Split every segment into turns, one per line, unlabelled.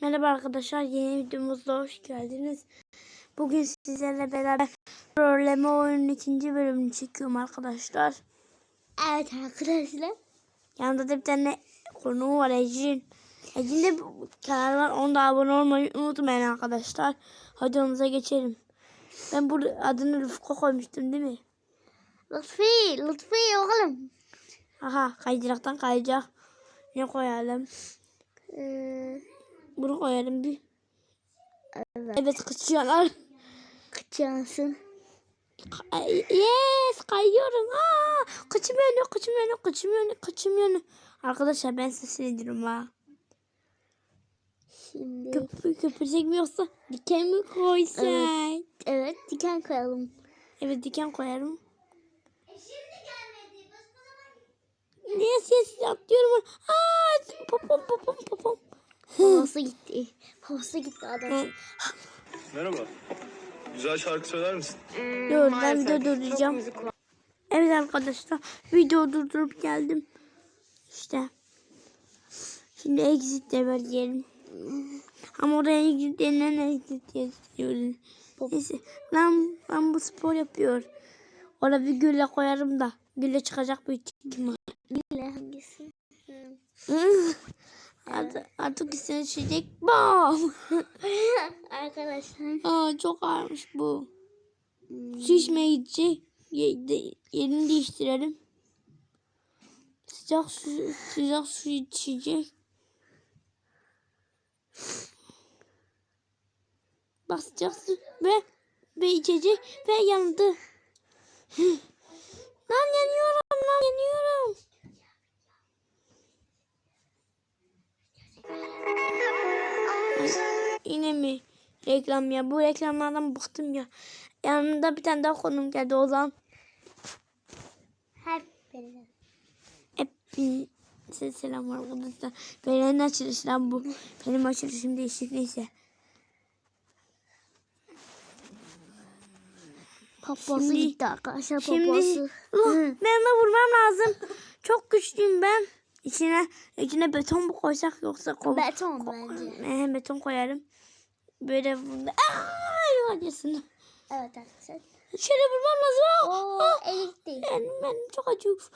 Merhaba arkadaşlar, yeni videomuzda hoş geldiniz. Bugün sizlerle beraber Trolleme oyunun ikinci bölümünü çekiyorum arkadaşlar.
Evet arkadaşlar.
Yanında da bir tane konuğu var Ecin. Ecin de bu kanal var, onda abone olmayı unutmayın arkadaşlar. Hadi onumuza geçelim. Ben burada adını Rıfkı koymuştum değil mi?
Lütfi, Lütfi oğlum.
Aha kaydıraktan kayacak. Ne koyalım?
Ee,
Bunu koyalım bir.
evet.
Evet kaçıyorlar. Ay, Yes kayıyorum. Aa, kıçım yanıyor, kıçım yanıyor, kıçım yanıyor, kıçım yanıyor. Arkadaşlar ben size söylüyorum ha.
Şimdi
Köpür, köpürecek mi yoksa diken mi koysak? Evet.
evet diken koyalım.
diken koyarım. Niye ses atlıyorum? Aa, popom popom popom.
Babası gitti. Babası gitti adam.
Merhaba. Güzel şarkı söyler misin?
Dur ben video durduracağım. Evet arkadaşlar video durdurup geldim. İşte. Şimdi exit de vereceğim. Ama oraya exit denilen exit yazıyorum. Neyse. Lan, lan bu spor yapıyor. Orada bir gülle koyarım da. Gülle çıkacak bir ihtimal.
Bile hangisi?
artık, artık üstüne düşecek. Bam.
arkadaşlar.
Aa, çok ağırmış bu. Ye- de- Yerini değiştirelim. Sıcak su, sıcak su içecek. Su ve ve içecek ve yandı. lan yanıyorum lan yanıyorum. Ay, Yine mi reklam ya? Bu reklamlardan bıktım ya. Yanında bir tane daha konum geldi.
Her biri.
Hepinize selam arkadaşlar. Beren'in açılışı lan bu. Benim açılışım değişik neyse.
Babası
Şimdi-
gitti arkadaşlar.
Şimdi
Babası.
Oh, ben de vurmam lazım. Çok güçlüyüm ben. İçine içine beton mu koysak yoksa ko
Beton bence.
Ee, beton koyarım. Böyle. Ay acısın.
Evet arkadaşlar.
Şöyle vurmam lazım. Ah,
Oo,
ah.
eli gitti.
Ben, ben çok acıyor.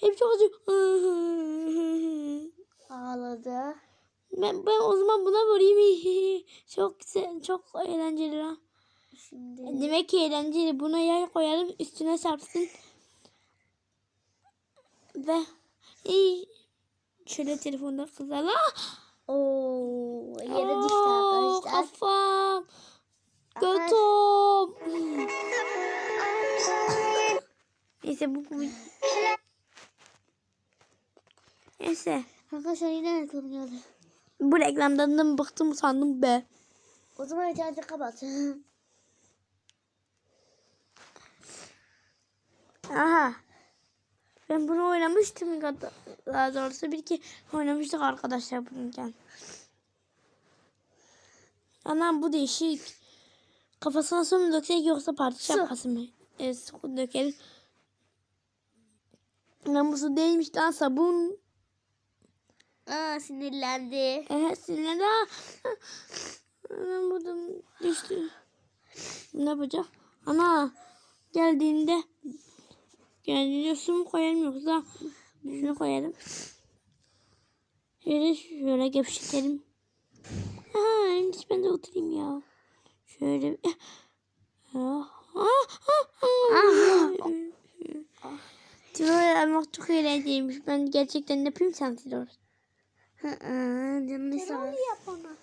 Hep çok acıyor.
Ağladı.
Ben, ben o zaman buna vurayım. çok güzel, çok eğlenceli lan.
Şimdi
Demek ki eğlenceli. Buna yay koyalım, üstüne çarpsın. Ve iyi. Şöyle telefonda kızala.
Oo, yere düştü
Oo,
arkadaşlar.
Kafam. Götüm. Neyse bu, bu. Neyse.
Arkadaşlar yine reklam geldi.
Bu reklamdan da bıktım sandım be.
O zaman interneti kapat.
Aha. Ben bunu oynamıştım daha doğrusu bir iki oynamıştık arkadaşlar bununken. Anam bu değişik. Kafasına su mu döksek yoksa parti şapkası mı? Evet su dökelim. Lan bu su değilmiş lan sabun.
Aa sinirlendi.
Ehe sinirlendi. Anam buradan düştü. Ne yapacak? Ana geldiğinde geldiğinde su mu koyalım yoksa şunu koyalım. Şöyle şöyle gevşetelim. Aha en iyisi ben de oturayım ya. Şöyle. Troll almak çok eğlenceliymiş. Ben gerçekten yapayım sen
hı, canını sağ
yap ona.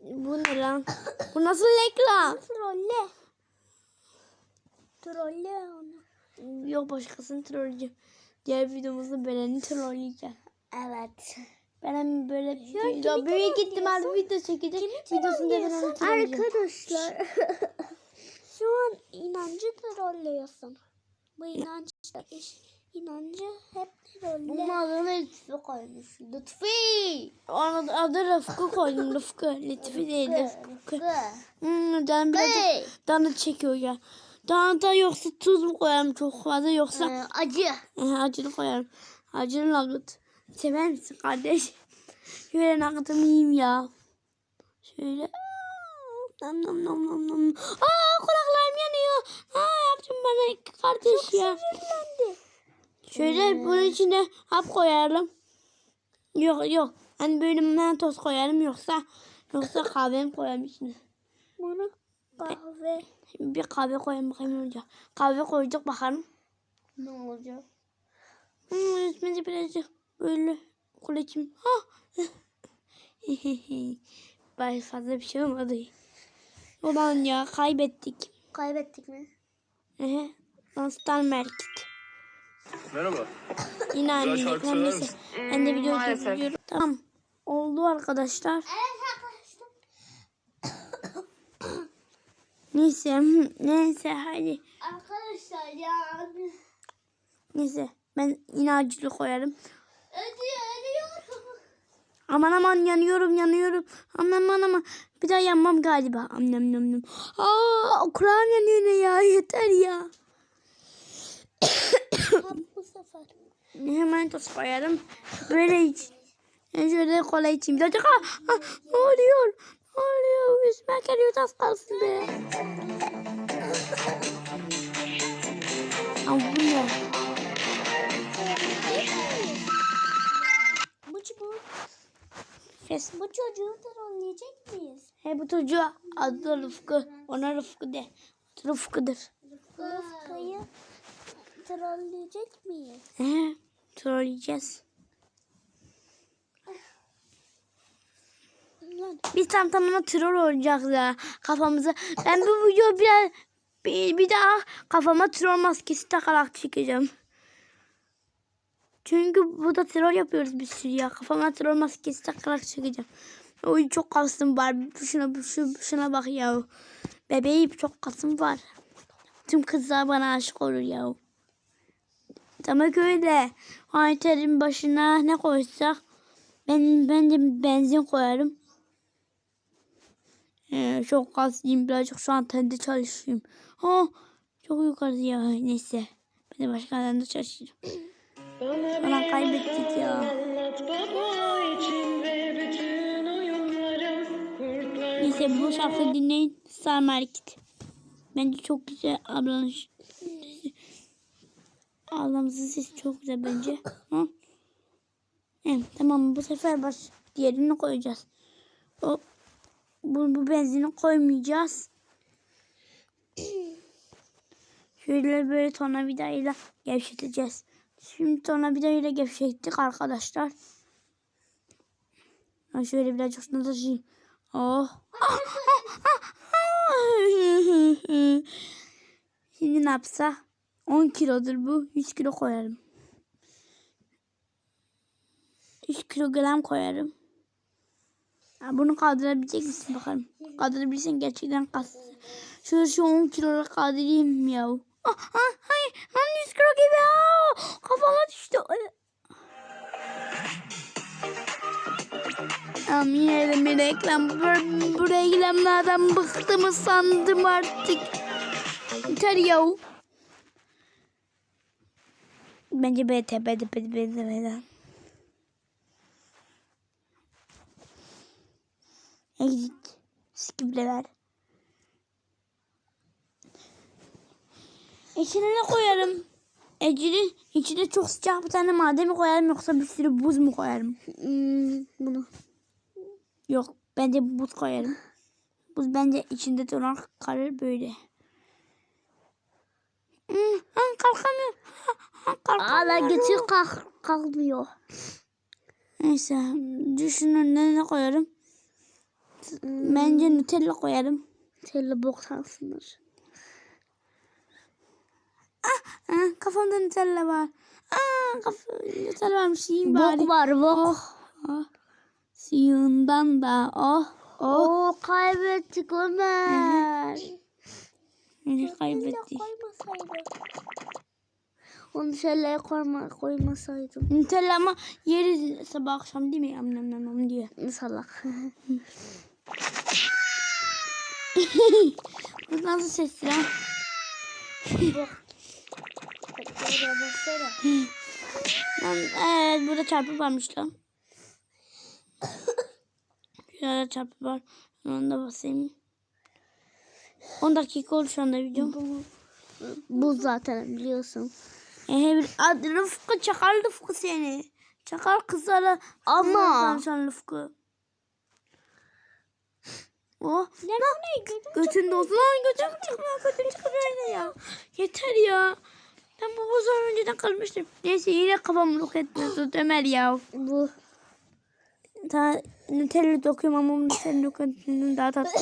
Bu ne lan? Bu nasıl reklam?
Trolle. Trolle onu.
Yok başkasını trolleyeceğim. Diğer videomuzda Beren'i trolleyeceğim.
Evet.
Beren böyle video büyük ihtimalle video çekecek. Videosunda Beren'i trolleyeceğim.
Arkadaşlar. Şu an inancı trollüyorsun. Bu inanç iş. İnancı hep trolle. Bunun adını Lütfi koymuş. Lütfi.
Onun adı Rıfkı koydum. Rıfkı. Lütfi değil Rıfkı.
Lütfi.
Hmm, canım
Hey.
birazcık danı çekiyor ya. Danıda yoksa tuz mu koyarım çok fazla yoksa
Ee, acı.
Acılı koyarım. Acılı labut. Sever misin kardeş? Şöyle nakıtımı yiyeyim ya. Şöyle. Nam nam nam nam nam. Aa kulaklarım yanıyor. Aa yaptım bana kardeş ya. Şöyle bunun içine hap koyalım. Yok yok. Hani böyle mentos koyarım yoksa yoksa kahve mi koyarım içine?
Bunu kahve.
Bir kahve koyayım bakayım ne olacak. Kahve koyduk bakalım.
Ne olacak?
Hmm, üstüne birazcık böyle kulacım. Ha. Bay fazla bir şey olmadı. Ulan ya kaybettik.
Kaybettik mi?
Ehe. Lanstan Merkit.
Merhaba.
Yine reklam
misin?
Ben de video çekiyorum. Tamam. Oldu arkadaşlar.
Evet
Neyse. Neyse hadi.
Arkadaşlar ya.
Neyse. Ben yine acılı koyarım.
Ödüyor ödüyor.
Aman aman yanıyorum yanıyorum. Aman aman aman. Bir daha yanmam galiba. Amnem nem nem. Aa kulağım yanıyor ne ya yeter ya.
Bu sefer.
Hemen toz koyarım. Böyle iç. Ben şöyle kola içeyim. Bir dakika. Aa, ne oluyor? Oluyor? Üstüme geliyor az kalsın be. Ama bu ne?
Bu, bu,
Fes.
bu çocuğu trolleyecek miyiz?
He bu çocuğa adı Rıfkı. Ona Rıfkı de. Rıfkıdır.
Rıfkı'yı trolleyecek miyiz?
He. Trolleyeceğiz.
Lan
Biz tam tamına troll olacağız ya kafamıza. Ben bu video biraz bir, bir daha kafama troll maskesi takarak çekeceğim. Çünkü burada troll yapıyoruz bir sürü ya. Kafama troll maskesi takarak çekeceğim. Oy çok kasım var. Şuna, şu, şuna bak ya. Bebeğim çok kasım var. Tüm kızlar bana aşık olur ya. Demek öyle. Halterin başına ne koysak ben, ben de benzin koyarım. Ee, çok kaslıyım birazcık şu an tende çalışıyorum. Ha, çok yukarı ya neyse. Ben de başka alanda çalışıyorum. Falan kaybettik ya. Neyse bu şarkıyı dinleyin. Star Market. Bence çok güzel ablanın. Ablamızın sesi çok güzel bence. Ha? Evet, tamam bu sefer baş diğerini koyacağız. O bu, bu benzini koymayacağız. Şöyle böyle tornavidayla gevşeteceğiz. Şimdi tornavidayla gevşettik arkadaşlar. Ha şöyle birazcık şunu taşıyayım. Oh. Şimdi ne yapsa? 10 kilodur bu. 100 kilo koyarım. 3 kilogram koyarım. Ha, bunu kaldırabilecek misin bakalım? Kaldırabilirsen gerçekten kas. Şöyle şu 10 kiloluk kaldırayım ya. Ah, ah, hayır. Lan 100 kilo gibi. Aa, kafama düştü. Ay. Am yine de bir reklam. Bu, reklamlardan bıktım sandım artık. Yeter ya. Bence BT, BT, BT, Exit. Skiple ver. İçine ne koyarım? Ecinin içine çok sıcak bir tane maden mi koyarım yoksa bir sürü buz mu koyarım?
hmm, bunu.
Yok bence buz koyarım. Buz bence içinde donar kalır böyle. Hmm, kalkamıyor. Kalkamıyor.
Aa götür kalk, kalkmıyor.
Neyse düşünün ne koyarım? Bence Nutella koyarım.
Telle boktansınlar.
Ha, kafamda Nutella var. Aa, kafa, Nutella varmış yiyeyim bari.
Bok var bok.
Oh, oh. Suyundan da oh oh.
Oo kaybettik Ömer.
Beni kaybettik.
Onu şöyle koyma, koymasaydım.
Nutella ama yeriz sabah akşam değil mi? Am nam nam nam diye.
Salak.
Bu nasıl ses ya? Evet burada çarpı varmış lan. Şurada çarpı var. Onu da basayım. 10 dakika oldu şu anda video.
Bu zaten biliyorsun.
Ehe bir ad Rıfkı çakal Rıfkı seni. Çakal kızlara
Ama-
sen Rıfkı. Oh. Götün doldu lan götüm çıkmıyor götüm çıkmıyor yine ya. Yeter ya. Ben bu bozar önceden kalmıştım. Neyse yine kafamı yok etmiyordu Ömer ya.
Bu.
Ta Nutella dokuyorum ama bu Nutella dokuyorum daha tatlı.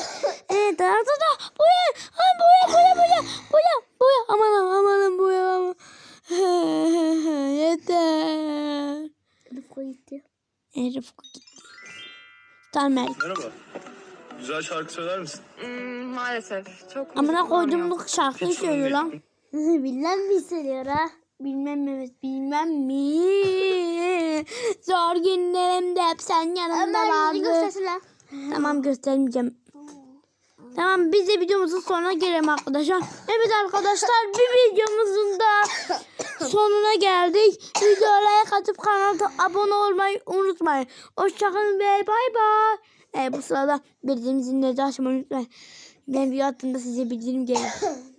Evet daha tatlı. Boya. Ay boya boya boya. Boya boya. Aman aman boya aman. Yeter.
Rıfkı gitti.
E, Rıfkı gitti. Tamer.
Merhaba. Güzel şarkı söyler misin?
Hmm, maalesef. Çok
Amına
kullanmıyor.
koyduğumluk şarkıyı
Hiç sorun
söylüyor
değil.
lan.
Bilmem mi hissediyor ha?
Bilmem evet bilmem mi. Zor günlerimde hep sen yanımda
Ömer yüzünü
vardın.
göstersene.
Tamam göstermeyeceğim. Tamam biz de videomuzun sonuna gelelim arkadaşlar. Evet arkadaşlar bir videomuzun da sonuna geldik. Videoya like atıp kanala abone olmayı unutmayın. Hoşçakalın ve bay bay. E, bu sırada bildirimizin de açmayı unutmayın. Ben video attığımda size bildirim gelir.